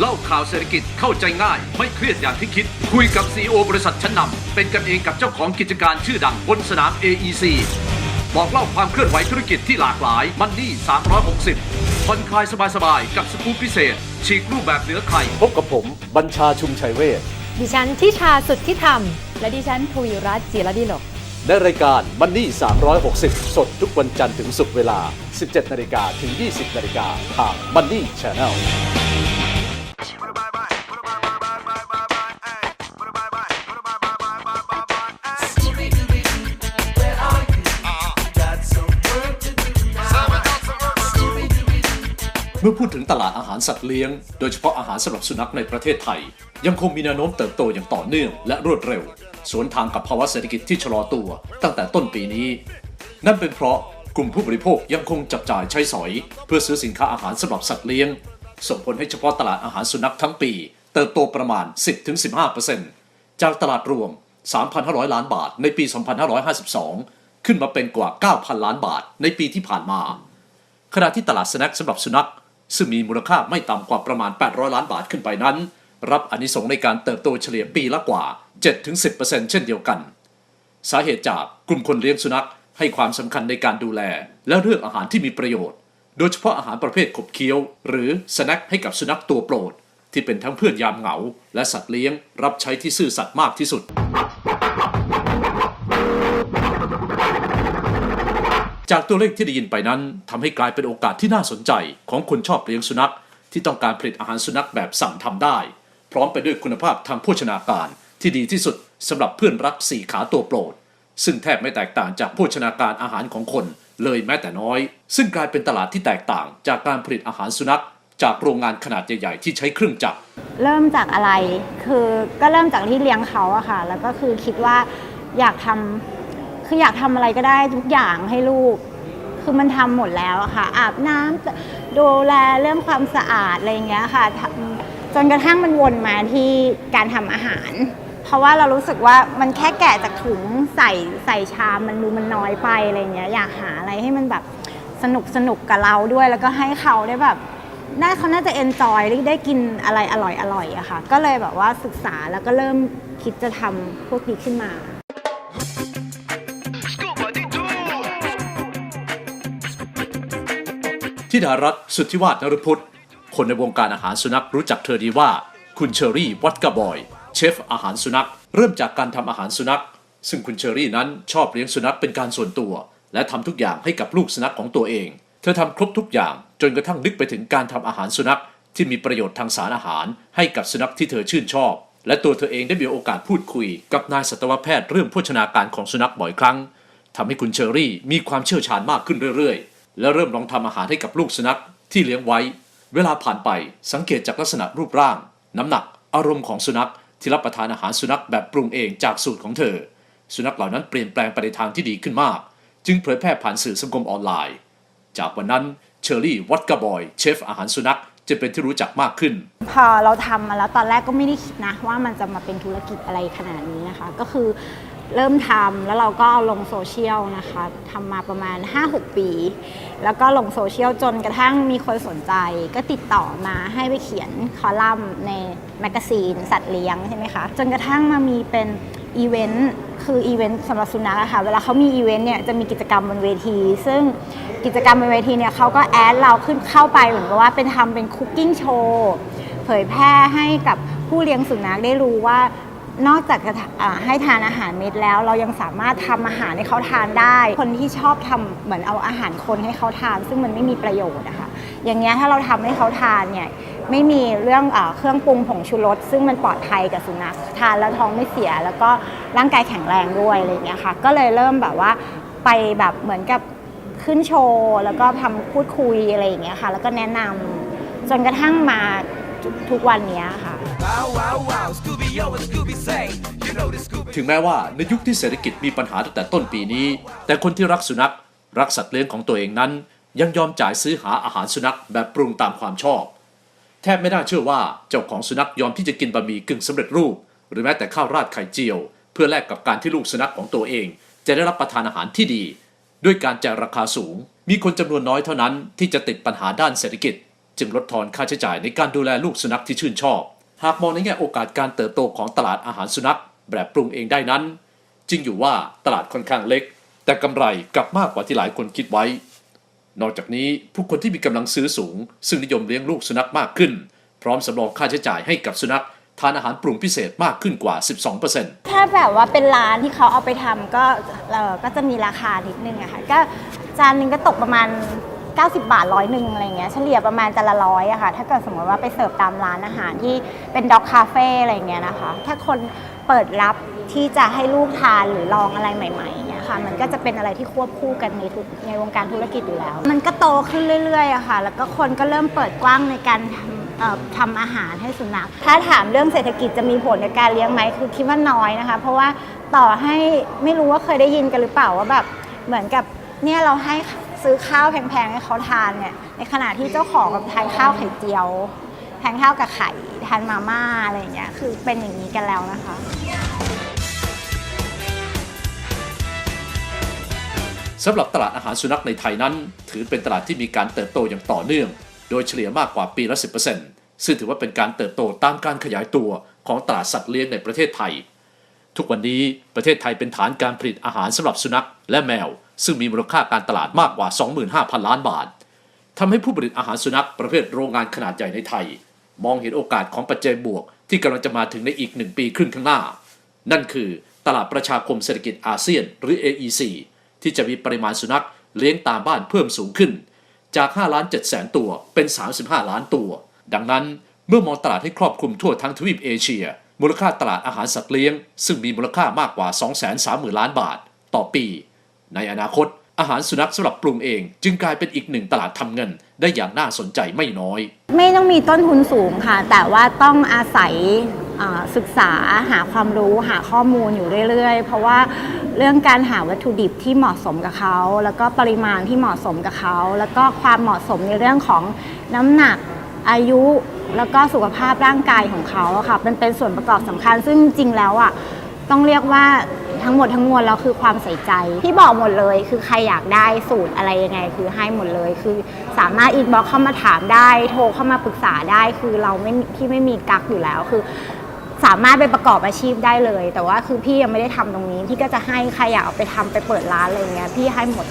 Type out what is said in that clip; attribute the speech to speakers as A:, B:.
A: เล่าข่าวเศรษฐกิจเข้าใจง่าย ไม่เครียดอย่างที่คิด คุยกับ CEO บริษัทชั้นนำเป็นกันเองกับเจ้าของกิจการชื่อดังบนสนาม AEC บอกเล่าความเคลื่อนไหวธุรกิจที่หลากหลายมันนี่ 360ผ่อนคลายสบายๆ กับสกู๊ปพิเศษ ฉีกรูปแบบเหนือใคร
B: พบกับผมบัญชาชุมชัยเวท
C: ดิฉันทิชาสุดที่ธรรมและดิฉันภูริรัตน์จิรดิโลก
B: ในรายการมันนี่ 360 สดทุกวันจันทร์ถึงศุกร์เวลา 17 นาฬิกาถึง 20 นาฬิกาทางมันนี่ Channel
D: Got
B: มื่อพูดถึงตลาดอาหารสัตว์เลี้ยง โดยเฉพาะอาหารสำหรับสุนัขในประเทศไทย ยังคงมีแนวโน้มเติบโตอย่างต่อเนื่องและรวดเร็ว สวนทางกับภาวะเศรษฐกิจที่ชะลอตัว ตั้งแต่ต้นปีนี้ นั่นเป็นเพราะกลุ่มผู้บริโภคยังคงจับจ่ายใช้สอย เพื่อซื้อสินค้าอาหารสำหรับสัตว์เลี้ยง ส่งผลให้เฉพาะตลาดอาหารสุนัขทั้งปี เติบโตประมาณ 10-15%จากตลาดรวม 3,500 ล้านบาทในปี 2552 ขึ้นมาเป็นกว่า 9,000 ล้านบาทในปีที่ผ่านมาขณะที่ตลาดสแน็คสำหรับสุนัข ซึ่งมีมูลค่าไม่ต่ำกว่าประมาณ 800 ล้านบาทขึ้นไปนั้น รับอนิสงในการเติบโตเฉลี่ยปีละกว่า 7-10%เช่นเดียวกัน สาเหตุจากกลุ่มคนเลี้ยงสุนัขให้ความสำคัญในการดูแล และเลือกอาหารที่มีประโยชน์ โดยเฉพาะอาหารประเภทขบเคี้ยว หรือสแน็คให้กับสุนัขตัวโปรด ที่เป็นทั้งเพื่อนยามเหงา และสัตว์เลี้ยง รับใช้ที่ซื่อสัตย์มากที่สุด จากตัวเลขที่ได้ยินไปนั้นทำให้กลายเป็นโอกาสที่น่าสนใจของคนชอบเลี้ยงสุนัข ที่ต้องการผลิตอาหารสุนัขแบบสั่งทำได้ พร้อมไปด้วยคุณภาพทางโภชนาการ ที่ดีที่สุดสำหรับเพื่อนรักสี่ขาตัวโปรด ซึ่งแทบไม่แตกต่างจากโภชนาการอาหารของคนเลยแม้แต่น้อย ซึ่งกลายเป็นตลาดที่แตกต่างจากการผลิตอาหารสุนัขจากโรงงานขนาดใหญ่ ๆ ที่ใช้เครื่องจักร
E: เริ่มจากอะไร คือก็เริ่มจากที่เลี้ยงเขาอะค่ะ แล้วก็คือคิดว่าอยากทำ คืออยากทำอะไรก็ได้ทุกอย่างให้ลูก คือมันทำหมดแล้วอะค่ะ อาบน้ำดูแลเรื่องความสะอาดอะไรอย่างเงี้ยค่ะทำจนกระทั่งมันวนมาที่การทำอาหาร เพราะว่าเรารู้สึกว่ามันแค่แกะจากถุงใส่ใส่ชามมันดูมันน้อยไปอะไรอย่างเงี้ยอยากหาอะไรให้มันแบบสนุกสนุกกับเราด้วย แล้วก็ให้เขาได้แบบน่าเขาน่าจะเอนจอยได้กินอะไรอร่อยอร่อยอะค่ะ ก็เลยแบบว่าศึกษาแล้วก็เริ่มคิดจะทำพวกนี้ขึ้นมา
B: ธิดารัตสุทธิวาฒนรพุทธคนในวงการอาหารสุนัขรู้จักเธอดีว่า คุณเชอรี่วัดกระบอย เชฟอาหารสุนัข เริ่มจากการทำอาหารสุนัข ซึ่งคุณเชอรี่นั้นชอบเลี้ยงสุนัขเป็นการส่วนตัว และทำทุกอย่างให้กับลูกสุนัขของตัวเอง เธอทำครบทุกอย่างจนกระทั่งนึกไปถึงการทำอาหารสุนัขที่มีประโยชน์ทางสารอาหาร ให้กับสุนัขที่เธอชื่นชอบ และตัวเธอเองได้มีโอกาสพูดคุย กับนายสัตวแพทย์เรื่องโภชนาการของสุนัขบ่อยครั้งทำให้คุณเชอรี่มีความเชี่ยวชาญมากขึ้นเรื่อยๆ และเริ่มลองทำอาหารให้กับลูกสุนัขที่เลี้ยงไว้ เวลาผ่านไปสังเกตจากลักษณะรูปร่าง น้ำหนัก อารมณ์ของสุนัขที่รับประทานอาหารสุนัขแบบปรุงเองจากสูตรของเธอ สุนัขเหล่านั้นเปลี่ยนแปลงไปในทางที่ดีขึ้นมาก จึงเผยแพร่ผ่านสื่อสังคมออนไลน์ จากวันนั้นเชอรี่วัดกระบอยเชฟอาหารสุนัขจะเป็นที่รู้จักมากขึ้น
E: พอเราทำมาแล้วตอนแรกก็ไม่ได้คิดนะว่ามันจะมาเป็นธุรกิจอะไรขนาดนี้นะคะ ก็คือ เริ่มทำแล้วเราก็เอาลงโซเชียลนะคะทำมาประมาณ 5-6 ปี แล้วก็ลงโซเชียลจนกระทั่งมีคนสนใจ ก็ติดต่อมาให้ไปเขียนคอลัมน์ในแมกกาซีน สัตว์เลี้ยงใช่ไหมคะ จนกระทั่งมามีเป็นอีเวนต์คืออีเวนต์สำหรับสุนัขค่ะเวลาเขามีอีเวนต์เนี่ยจะมีกิจกรรมบนเวที ซึ่งกิจกรรมบนเวทีเนี่ยเขาก็แอดเราขึ้นเข้าไปเหมือนกับว่าเป็นทำเป็นคุกกิ้งโชว์เผยแพร่ให้กับผู้เลี้ยงสุนัขได้รู้ว่า นอกจากจะให้ทานอาหารเม็ดแล้ว เรายังสามารถทำอาหารให้เขาทานได้ คนที่ชอบทำเหมือนเอาอาหารคนให้เขาทาน ซึ่งมันไม่มีประโยชน์อะคะอย่างเงี้ยถ้าเราทำให้เขาทานเนี่ยไม่มีเรื่องอเครื่องปรุงผงชูรส ซึ่งมันปลอดภัยกับสุนัขทานแล้วท้องไม่เสีย แล้วก็ร่างกายแข็งแรงด้วยอะไรอย่างเงี้ยค่ะก็เลยเริ่มแบบว่าไปแบบเหมือนกับขึ้นโชว์ แล้วก็ทำพูดคุยอะไรอย่างเงี้ยค่ะ แล้วก็แนะนำจนกระทั่งมา ทุกวันเนี้ยค่ะ
D: Bow wow wow, Scooby Yo and Scooby say, you know the Scooby.
B: ถึงแม้ว่าในยุคที่เศรษฐกิจมีปัญหาตั้งแต่ต้นปีนี้ แต่คนที่รักสุนัข รักสัตว์เลี้ยงของตัวเองนั้น ยังยอมจ่ายซื้อหาอาหารสุนัขแบบปรุงตามความชอบ แทบไม่น่าเชื่อว่าเจ้าของสุนัขยอมที่จะกินบะหมี่กึ่งสำเร็จรูป หรือแม้แต่ข้าวราดไข่เจียว เพื่อแลกกับการที่ลูกสุนัขของตัวเอง จะได้รับประทานอาหารที่ดี ด้วยการจ่ายราคาสูง มีคนจำนวนน้อยเท่านั้นที่จะติดปัญหาด้านเศรษฐกิจ จึงลดทอนค่าใช้จ่ายในการดูแลลูกสุนัขที่ชื่นชอบ หากมองในแง่โอกาสการเติบโตของตลาดอาหารสุนัขแบบปรุงเองได้นั้น จริงอยู่ว่าตลาดค่อนข้างเล็ก แต่กำไรกลับมากกว่าที่หลายคนคิดไว้ นอกจากนี้ผู้คนที่มีกำลังซื้อสูง ซึ่งนิยมเลี้ยงลูกสุนัขมากขึ้น พร้อมสำรองค่าใช้จ่ายให้กับสุนัขทานอาหารปรุงพิเศษมากขึ้นกว่า 12%
E: ถ้าแบบว่าเป็นร้านที่เขาเอาไปทำก็เออก็จะมีราคานิดนึงอะค่ะก็จานหนึงก็ตกประมาณ 90 บาทร้อยหนึ่งอะไรเงี้ยเฉลี่ยประมาณจานละร้อยอะค่ะ ถ้าเกิดสมมติว่าไปเสิร์ฟตามร้านอาหารที่เป็นด็อกคาเฟ่อะไรเงี้ยนะคะ ถ้าคนเปิดรับที่จะให้ลูกทานหรือลองอะไรใหม่ๆเนี่ยค่ะมันก็จะเป็นอะไรที่ควบคู่กันในทุกในวงการธุรกิจอยู่แล้ว มันก็โตขึ้นเรื่อยๆอะค่ะ แล้วก็คนก็เริ่มเปิดกว้างในการทำ เอ่อทำอาหารให้สุนัข ถ้าถามเรื่องเศรษฐกิจจะมีผลในการเลี้ยงไหมคือคิดว่าน้อยนะคะ เพราะว่าต่อให้ไม่รู้ว่าเคยได้ยินกันหรือเปล่าว่าแบบเหมือนกับเนี่ยเราให้ ซื้อข้าวแพงๆให้เขาทานเนี่ยในขณะที่เจ้าของกับทานข้าวไข่เจียวทานข้าวกับไข่ทานมาม่าอะไรอย่างเงี้ยคือเป็นอย่างนี้กันแล้วนะคะ
B: สำหรับตลาดอาหารสุนัขในไทยนั้น ถือเป็นตลาดที่มีการเติบโตอย่างต่อเนื่อง โดยเฉลี่ยมากกว่าปีละ 10%ซึ่งถือว่าเป็นการเติบโตตามการขยายตัวของตลาดสัตว์เลี้ยงในประเทศไทย ทุกวันนี้ประเทศไทยเป็นฐานการผลิตอาหารสำหรับสุนัขและแมว ซึ่งมีมูลค่าการตลาดมากกว่า 25,000 ล้านบาททำให้ผู้ผลิตอาหารสุนัขประเภทโรงงานขนาดใหญ่ในไทย มองเห็นโอกาสของปัจจัยบวก ที่กำลังจะมาถึงในอีกหนึ่งปีครึ่งข้างหน้า นั่นคือตลาดประชาคมเศรษฐกิจอาเซียนหรือ AEC ที่จะมีปริมาณสุนัขเลี้ยงตามบ้านเพิ่มสูงขึ้น จาก5ล้าน7แสนตัวเป็น 35 ล้านตัว ดังนั้นเมื่อมองตลาดให้ครอบคลุมทั่วทั้งทวีปเอเชีย มูลค่าตลาดอาหารสัตว์เลี้ยง ซึ่งมีมูลค่ามากกว่า 230,000 ล้านบาท ต่อปี ในอนาคต อาหารสุนัขสำหรับปรุงเอง จึงกลายเป็นอีกหนึ่งตลาดทำเงิน ได้อย่างน่าสนใจไม่น้อย
E: ไม่ต้องมีต้นทุนสูงค่ะ แต่ว่าต้องอาศัยศึกษาหาความรู้หาข้อมูลอยู่เรื่อยๆ เพราะว่าเรื่องการหาวัตถุดิบที่เหมาะสมกับเขา แล้วก็ปริมาณที่เหมาะสมกับเขา แล้วก็ความเหมาะสมในเรื่องของน้ำหนักอายุแล้วก็สุขภาพร่างกายของเขาค่ะมันเป็นส่วนประกอบสำคัญ ซึ่งจริงแล้วอะต้องเรียกว่า ทั้งหมดทั้งมวลแล้วคือความใส่ใจที่บอกหมดเลยคือใครอยากได้สูตรอะไรยังไง คือให้หมดเลย คือสามารถอินบ็อกเข้ามาถามได้ โทรเข้ามาปรึกษาได้ คือเราไม่ที่ไม่มีกักอยู่แล้วคือ สามารถไปประกอบอาชีพได้เลย แต่ว่าคือพี่ยังไม่ได้ทำตรงนี้พี่ก็จะให้ใครอยากเอาไปทำไปเปิดร้านอะไรเงี้ยพี่ให้หมด